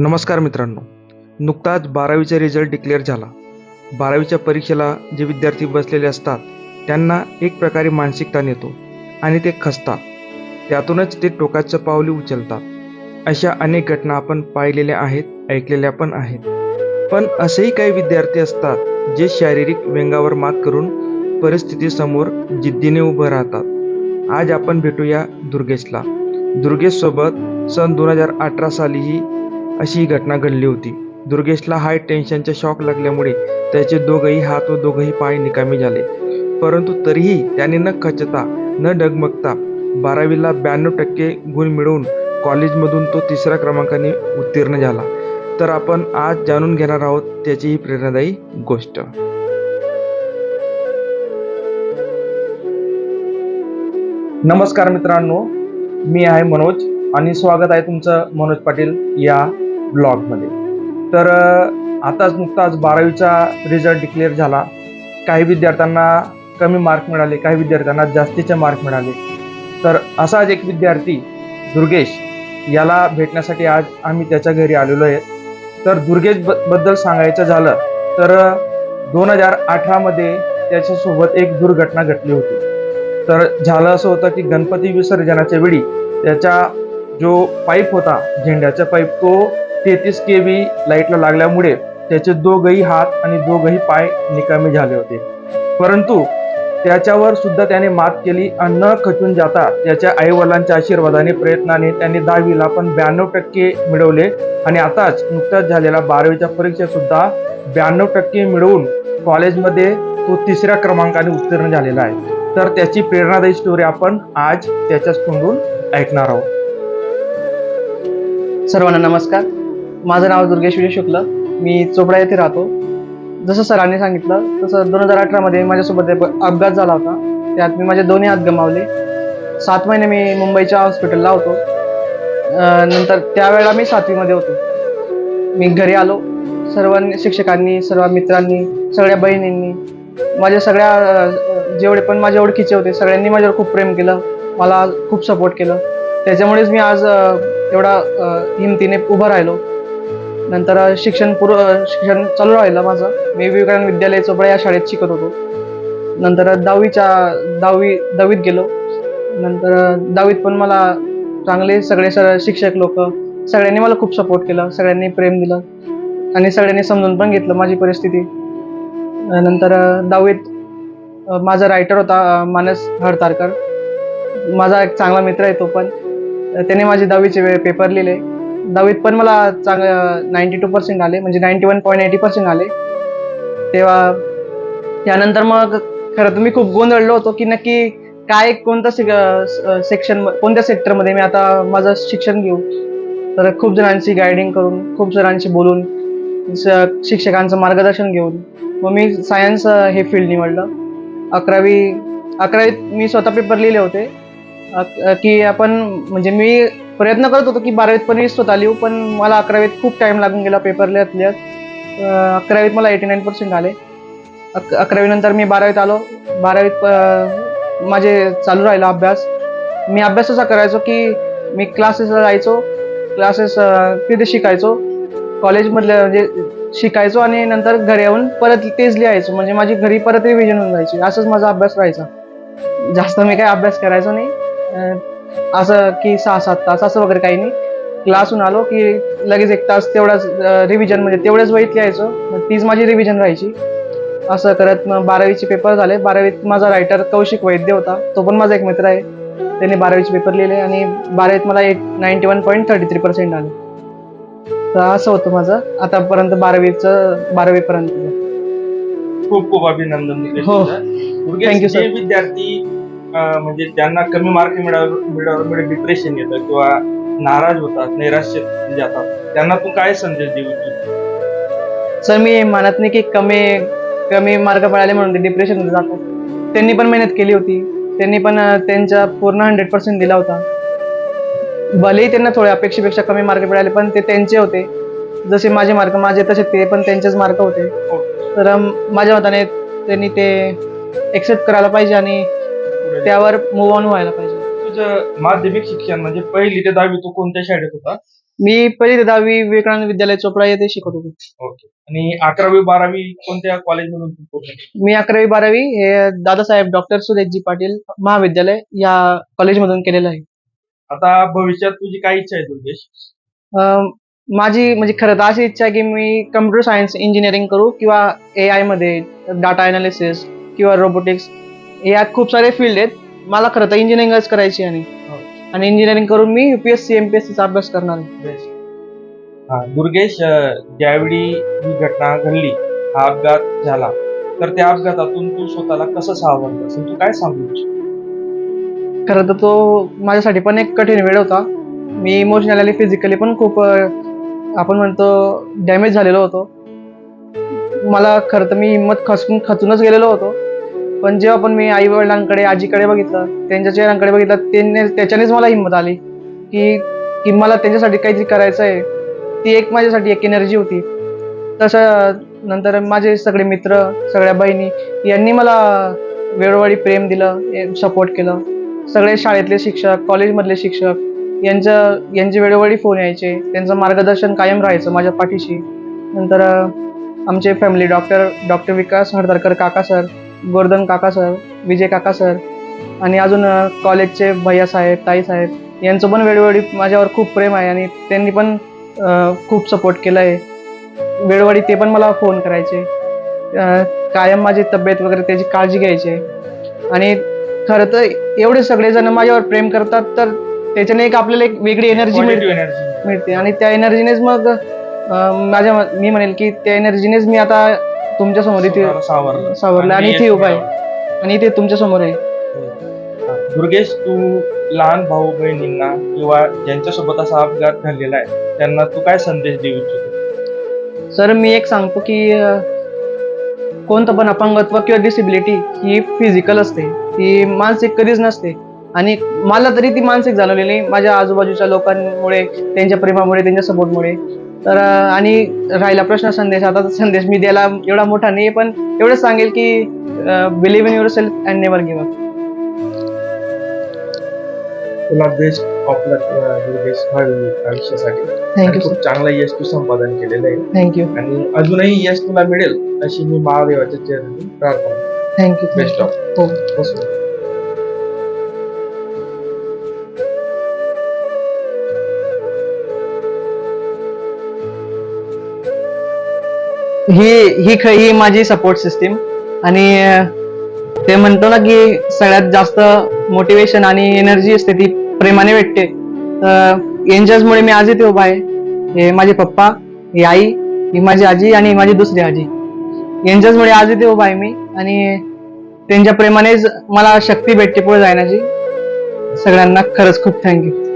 नमस्कार मित्रांनो. नुकताच बारावीचा रिझल्ट डिक्लेअर झाला. बारावीच्या परीक्षेला जे विद्यार्थी बसलेले असतात त्यांना एक प्रकारे मानसिक ताण येतो आणि ते खचतात त्यातूनच ते टोकाचं पावली उचलतात. अशा अनेक घटना आपण पाहिलेल्या आहेत ऐकलेल्या पण आहेत. पण असेही काही विद्यार्थी असतात जे शारीरिक व्यंगावर मात करून परिस्थितीसमोर जिद्दीने उभं राहतात. आज आपण भेटूया दुर्गेशला. दुर्गेशसोबत सन दोन हजार अठरा सालीही अशी ही घटना घडली होती. दुर्गेशला हाय टेन्शनचा शॉक लागल्यामुळे त्याचे दोघंही हात व दोघंही पाय निकामी झाले. परंतु तरीही त्याने न खचता न डगमगता बारावीला ब्याण्णव टक्के गुण मिळवून कॉलेजमधून तो तिसऱ्या क्रमांकाने उत्तीर्ण झाला. तर आपण आज जाणून घेणार आहोत त्याची ही प्रेरणादायी गोष्ट. नमस्कार मित्रांनो मी आहे मनोज आणि स्वागत आहे तुमचं मनोज पाटील या ब्लॉगमध्ये. तर आताच नुकताच बारावीचा रिझल्ट डिक्लेअर झाला. काही विद्यार्थ्यांना कमी मार्क मिळाले काही विद्यार्थ्यांना जास्तीचे मार्क मिळाले. तर असाच एक विद्यार्थी दुर्गेश याला भेटण्यासाठी आज आम्ही त्याच्या घरी आलेलो आहे. तर दुर्गेशबद्दल सांगायचं झालं तर दोन हजार अठरामध्ये त्याच्यासोबत एक दुर्घटना घडली होती. तर झालं असं होतं की गणपती विसर्जनाच्या वेळी त्याचा जो पाईप होता झेंड्याचा पाईप तो तेहतीस के बी लाईटला लागल्यामुळे त्याचे दोघही हात आणि दोघही पाय निकामी झाले होते. परंतु त्याच्यावर सुद्धा त्याने मात केली आणि न खचून जाता त्याच्या आई वडिलांच्या आशीर्वादाने प्रयत्नाने त्यांनी दहावीला पण ब्याण्णव टक्के मिळवले आणि आताच नुकताच झालेल्या बारावीच्या परीक्षा सुद्धा ब्याण्णव टक्के मिळवून कॉलेजमध्ये तो तिसऱ्या क्रमांकाने उत्तीर्ण झालेला आहे. तर त्याची प्रेरणादायी स्टोरी आपण आज त्याच्याच तोंडून ऐकणार आहोत. सर्वांना नमस्कार. माझं नाव दुर्गेश विजय शुक्ल. मी चोपडा येथे राहतो. जसं सरांनी सांगितलं तसं दोन हजार अठरामध्ये माझ्यासोबत अपघात झाला होता. त्यात मी माझे दोन्ही हात गमावले. सात महिने मी मुंबईच्या हॉस्पिटलला होतो. नंतर त्यावेळेला मी सातवीमध्ये होतो. मी घरी आलो. सर्वांनी शिक्षकांनी सर्व मित्रांनी सगळ्या बहिणींनी माझ्या सगळ्या जेवढे पण माझ्या ओळखीचे होते सगळ्यांनी माझ्यावर खूप प्रेम केलं. मला खूप सपोर्ट केलं. त्याच्यामुळेच मी आज एवढा हिमतीने उभं राहिलो. नंतर शिक्षण पूर्व शिक्षण चालू राहिलं माझं. मी विवेकानंद विद्यालय चोपडा या शाळेत शिकत होतो. नंतर दहावीच्या दहावी दहावीत गेलो. नंतर दहावीत पण मला चांगले सगळे सर शिक्षक लोक सगळ्यांनी मला खूप सपोर्ट केला. सगळ्यांनी प्रेम दिलं आणि सगळ्यांनी समजून पण घेतलं माझी परिस्थिती. नंतर दहावीत माझा रायटर होता मानस हडतारकर माझा एक चांगला मित्र आहे तो पण. त्याने माझे दहावीचे पेपर लिहिले. दहावीत पण मला चांगलं नाईन्टी टू पर्सेंट आले म्हणजे ninety one point eighty percent आले. तेव्हा त्यानंतर मग खरं तर मी खूप गोंधळलो होतो की नक्की काय कोणतं सेक्शन कोणत्या सेक्टरमध्ये मी आता माझं शिक्षण घेऊ. तर खूप जणांची गायडिंग करून खूप जणांशी बोलून स- शिक्षकांचं मार्गदर्शन घेऊन मग मी सायन्स हे फील्ड निवडलं. अकरावी अकरावीत मी स्वतः पेपर लिहिले होते. अक- की आपण म्हणजे मी प्रयत्न करत होतो की बारावीत पण स्वतः लिहू पण मला अकरावीत खूप टाइम लागून गेला पेपर लिहत लिहत अकरावीत मला एटी नाईन पर्सेंट आले. अक अकरावीनंतर मी बारावीत आलो. बारावीत माझे चालू राहिला अभ्यास. मी अभ्यास असा करायचो की मी क्लासेसला जायचो. क्लासेस तिथे शिकायचो. कॉलेजमधले म्हणजे शिकायचो आणि नंतर घरी येऊन परत तेच लिहायचो. म्हणजे माझी घरी परत रिव्हिजन होऊन जायची. असंच माझा अभ्यास राहायचा. जास्त मी काही अभ्यास करायचो नाही. असं की सहा सात तास असं वगैरे काही नाही. क्लासहून आलो की लगेच एक तास तेवढाच रिव्हिजन म्हणजे तेवढ्याच वहीत लिहायचो. मग तीच माझी रिव्हिजन राहायची. असं करत मग बारावीचे पेपर झाले. बारावीत माझा रायटर कौशिक वैद्य होता. तो पण माझा एक मित्र आहे. त्याने बारावीचे पेपर लिहिले आणि बारावीत मला eight ninety one point thirty three percent आले. तर असं होतं माझं. आतापर्यंत बारावीचं बारावीपर्यंत. खूप खूप अभिनंदन हो. sir. जे विद्यार्थी. म्हणजे ज्यांना कमी मार्क मिळाल्यामुळे डिप्रेशन येतं किंवा नाराज होतात नैराश्य जातात त्यांना तू काय संदेश देऊ इच्छितो सर मी मानत नाही की कमी कमी मार्क मिळाले म्हणून ते डिप्रेशनमध्ये जातात. त्यांनी पण मेहनत केली होती. त्यांनी पण त्यांचा पूर्ण हंड्रेड पर्सेंट दिला होता. भलेही त्यांना थोड्या अपेक्षेपेक्षा कमी मार्क मिळाले पण ते त्यांचे होते. जसे माझे मार्क माझे तसे ते पण त्यांचेच मार्क होते. हो. तर माझ्या मताने त्यांनी ते एक्सेप्ट करायला पाहिजे आणि त्यावर मूव ऑन व्हायला पाहिजे. तुझं माध्यमिक शिक्षण म्हणजे पहिली ते दहावी तू कोणत्या शाळेत होता? मी पहिली ते दहावी विवेकानंद विद्यालय चोपडा येथे शिकत होतो. ओके. आणि अकरावी बारावी कोणत्या कॉलेजमधून तू पूर्ण केली? मी अकरावी बारावी हे दादासाहेब डॉक्टर सुरेशजी पाटील महाविद्यालय या कॉलेजमधून केलेलं आहे. आता भविष्यात तुझी काय इच्छा आहे दुर्गेश? अं, माझी म्हणजे खरं तर अशी इच्छा आहे की मी कम्प्युटर सायन्स इंजिनिअरिंग करू किंवा ए आयमध्ये डाटा अनालिसिस किंवा रोबोटिक्स यात खूप सारे फील्ड आहेत. मला खरं तर इंजिनिअरिंगच करायची आणि. आणि इंजिनिअरिंग करून मी युपीएससी एमपीएससीचा अभ्यास करणार आहे. हा दुर्गेश ज्यावेळी ही घटना घडली हा अपघात झाला तर त्या अपघातातून तू स्वतःला कसं सावरलास आणि तू काय सांगू? खरं तर तो माझ्यासाठी पण एक कठीण वेळ होता. मी इमोशनली आणि फिजिकली पण खूप आपण म्हणतो डॅमेज झालेलो होतो. मला खरं तर मी हिंमत खचून खचूनच गेलेलो होतो. पण जेव्हा पण मी आई वडिलांकडे आजीकडे बघितलं त्यांच्या चेहऱ्यांकडे बघितलं त्यांनी त्याच्यानेच मला हिंमत आली की की मला त्यांच्यासाठी काहीतरी करायचं आहे ती एक माझ्यासाठी एक एनर्जी होती. तसं नंतर माझे सगळे मित्र सगळ्या बहिणी यांनी मला वेळोवेळी प्रेम दिलं सपोर्ट केलं. सगळे शाळेतले शिक्षक कॉलेजमधले शिक्षक यांचं यांचे वेळोवेळी फोन यायचे. त्यांचं मार्गदर्शन कायम राहायचं माझ्या पाठीशी. नंतर आमचे family doctor doctor Vikas Hardarkar काका सर गोर्धन काका सर विजय काका सर आणि अजून कॉलेजचे भैया साहेब ताई साहेब यांचं पण वेळोवेळी माझ्यावर खूप प्रेम आहे आणि त्यांनी पण खूप सपोर्ट केलं आहे वेळोवेळी ते पण मला फोन करायचे. कायम माझी तब्येत वगैरे त्याची काळजी घ्यायचे. आणि खरं तर एवढे सगळेजण माझ्यावर प्रेम करतात तर त्याच्याने एक आपल्याला एक वेगळी एनर्जी मिळते. आणि त्या एनर्जीनेच मग माझ्या मी म्हणेल की त्या एनर्जीनेच मी आता तुमच्यासमोर इथे सावरलं. सावरलं. आणि इथे उभा आहे. आणि इथे तुमच्यासमोर आहे. दुर्गेश तू लहान भाऊ बहिणींना किंवा ज्यांच्यासोबत असा अपघात घडलेला आहे त्यांना तू काय संदेश देऊ इच्छितो? सर मी एक सांगतो की कोणतं पण अपंगत्व किंवा डिसेबिलिटी ही फिजिकल असते. ती मानसिक कधीच नसते. आणि मला तरी ती मानसिक जाणवलेली माझ्या आजूबाजूच्या लोकांमुळे त्यांच्या प्रेमामुळे त्यांच्या सपोर्टमुळे. तर आणि राहिला प्रश्न संदेश. आता संदेश मी द्यायला एवढा मोठा नाही पण एवढंच सांगेल की believe in yourself and never give up तुला बेस्ट आयुष्यासाठी. थँक्यू खूप चांगलं यश तू संपादन केलेलं आहे. थँक्यू आणि अजूनही यश तुला मिळेल अशी मी महादेवाच्या चरणी प्रार्थना. थँक्यू बेस्ट ऑफ हो. ही ही ख- ही माझी सपोर्ट सिस्टीम आणि ते म्हणतो ना की सगळ्यात जास्त मोटिवेशन आणि एनर्जी असते ती प्रेमाने भेटते. तर यांच्याचमुळे मी आज इथे उभा आहे. हे माझे पप्पा ही आई ही माझी आजी आणि माझी दुसरी आजी. यांच्याचमुळे आज इथे उभा आहे मी. आणि त्यांच्या प्रेमानेच मला शक्ती भेटते पुढे जाण्याची. सगळ्यांना खरंच खूप थँक्यू